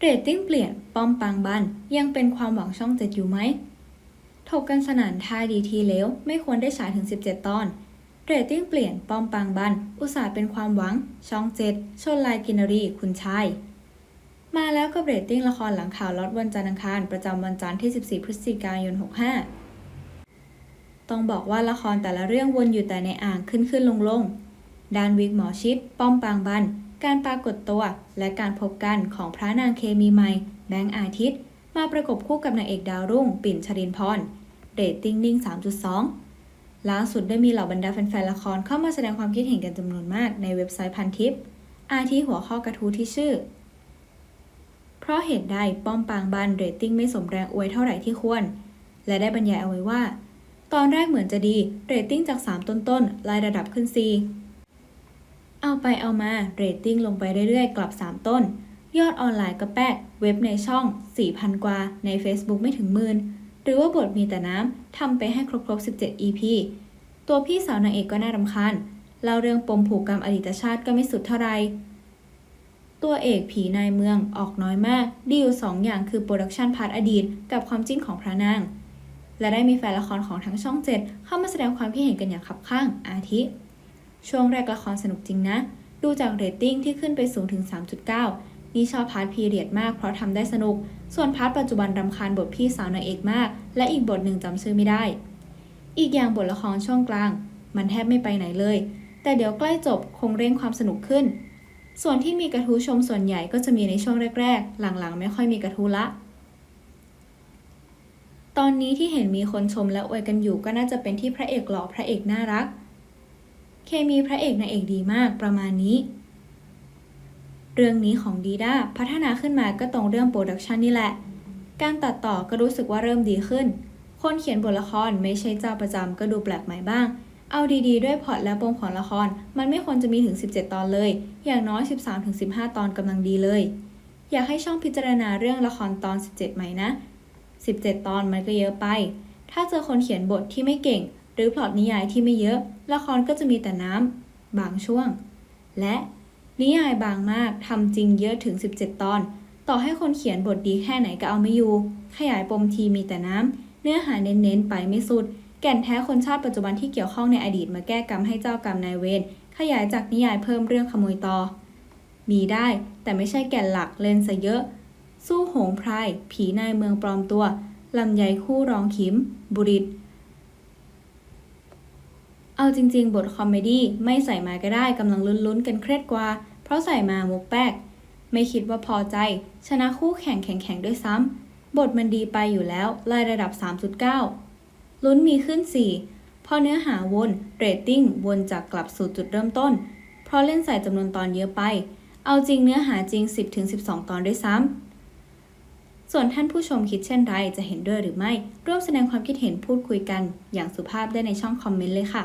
เรตติ้งเปลี่ยนป้อมปางบันยังเป็นความหวังช่องเจ็ดอยู่ไหมถกกันสนั่นท่าดีทีเลวไม่ควรได้ฉายถึง 17 ตอน เรตติ้งเปลี่ยนป้อมปางบันอุตส่าห์เป็นความหวัง ช่องเจ็ดชนลายกินรีคุณชาย มาแล้วกับเรตติ้งละครหลังข่าวล็อตวันจันทร์อังคารประจำวันจันทร์ที่ 14 พฤศจิกายน 65 ต้องบอกว่าละครแต่ละเรื่องวนอยู่แต่ในอ่างขึ้นขึ้นลงลงด้านวิกหมอชิดป้อมปางบัน การปรากฏตัวและการพบกันของพระนางเคมีใหม่ แบงค์อาทิตย์ มาประกบคู่กับนางเอกดาวรุ่ง ปิ่นชรินพรเรตติ้งนิ่ง 3.2 ล่าสุดได้มีเหล่าบรรดาแฟนๆละครเข้ามาแสดงความคิดเห็นกันจำนวนมากในเว็บไซต์พันทิป อาทิหัวข้อกระทู้ที่ชื่อ เพราะเหตุใดป้อมปางบันเรตติ้งไม่สมแรงอวยเท่าไหร่ที่ควร และได้บรรยายเอาไว้ว่า ตอนแรกเหมือนจะดี เรตติ้งจาก 3 ต้นๆไล่ระดับขึ้น 4 เอาไปเอามาเรตติ้งลงไปเรื่อยๆ กลับ 3 ต้น ยอดออนไลน์ก็แป๊ก เว็บในช่อง 4,000 กว่า ใน Facebook ไม่ถึงหมื่นหรือว่าบทมีแต่น้ำทำไปให้ครบๆ 17 EP ตัวพี่สาวนางเอกก็น่ารำคาญเล่าเรื่องปมผูกกรรมอดีตชาติก็ไม่สุดเท่าไรตัวเอกผีนายเมืองออกน้อยมาก ดีอยู่สองอย่างคือโปรดักชันพาร์ทอดีต กับความจริงของพระนาง และได้มีแฟนละครของทั้งช่องเจ็ดเข้ามาแสดงความคิดเห็นกันอย่างขับข้างอาทิ ช่วงแรกละครสนุกจริงนะ ดูจากเรตติ้งที่ขึ้นไปสูงถึง 3.9 นี่ชอบพาร์ทพีเรียดมากเพราะทำได้สนุก ส่วนพาร์ทปัจจุบันรำคาญบทพี่สาวนางเอกมาก และอีกบทหนึ่งจำชื่อไม่ได้ อีกอย่างบทละครช่วงกลาง มันแทบไม่ไปไหนเลย แต่เดี๋ยวใกล้จบคงเร่งความสนุกขึ้น ส่วนที่มีกระทู้ชมส่วนใหญ่ก็จะมีในช่วงแรก ๆ หลังๆ ไม่ค่อยมีกระทู้ละตอนนี้ที่เห็นมีคนชมและอวยกันอยู่ก็น่าจะเป็นที่พระเอกหล่อพระเอกน่ารัก เคมีพระเอกนางเอกดีมากประมาณนี้ เรื่องนี้ของดีด้าพัฒนาขึ้นมาก็ตรงเรื่องโปรดักชันนี่แหละ การตัดต่อก็รู้สึกว่าเริ่มดีขึ้น คนเขียนบทละครไม่ใช่เจ้าประจำก็ดูแปลกใหม่บ้าง เอาดีๆ ด้วยพอตและปมของละคร มันไม่ควรจะมีถึง 17 ตอนเลย อย่างน้อย 13-15 ตอนกำลังดีเลย อยากให้ช่องพิจารณาเรื่องละครตอน 17 ใหม่นะ 17 ตอนมันก็เยอะไป ถ้าเจอคนเขียนบทที่ไม่เก่ง หรือพล็อตนิยายที่ไม่เยอะ ละครก็จะมีแต่น้ำบางช่วง และนิยายบางมากทำจริงเยอะถึง 17 ตอน ต่อให้คนเขียนบทดีแค่ไหนก็เอาไม่อยู่ ขยายปมทีมีแต่น้ำเนื้อหาเน้นๆ ไปไม่สุด แก่นแท้คนชาติปัจจุบันที่เกี่ยวข้องในอดีตมาแก้กรรมให้เจ้ากรรมนายเวรขยายจากนิยายเพิ่มเรื่องขโมยต่อ มีได้แต่ไม่ใช่แก่นหลักเล่นซะเยอะ สู้โหงพราย ผีนายเมืองปลอมตัวลำไยคู่รองขิม บุริต เอาจริงๆ บทคอมเมดี้ไม่ใส่มาก็ได้กำลังลุ้นๆ กันเครียดกว่า เพราะใส่มามุกแป๊ก ไม่คิดว่าพอใจ ชนะคู่แข่งแข็งๆ ด้วยซ้ำ บทมันดีไปอยู่แล้วไล่ระดับ 3.9 ลุ้นมีขึ้น 4 พอเนื้อหาวน เรตติ้งวนจากกลับสู่จุดเริ่มต้น เพราะเล่นใส่จำนวนตอนเยอะไป เอาจริงเนื้อหาจริง 10-12 ตอนด้วยซ้ำส่วนท่านผู้ชมคิดเช่นไรจะเห็นด้วยหรือไม่ ร่วมแสดงความคิดเห็นพูดคุยกัน อย่างสุภาพได้ในช่องคอมเมนต์เลยค่ะ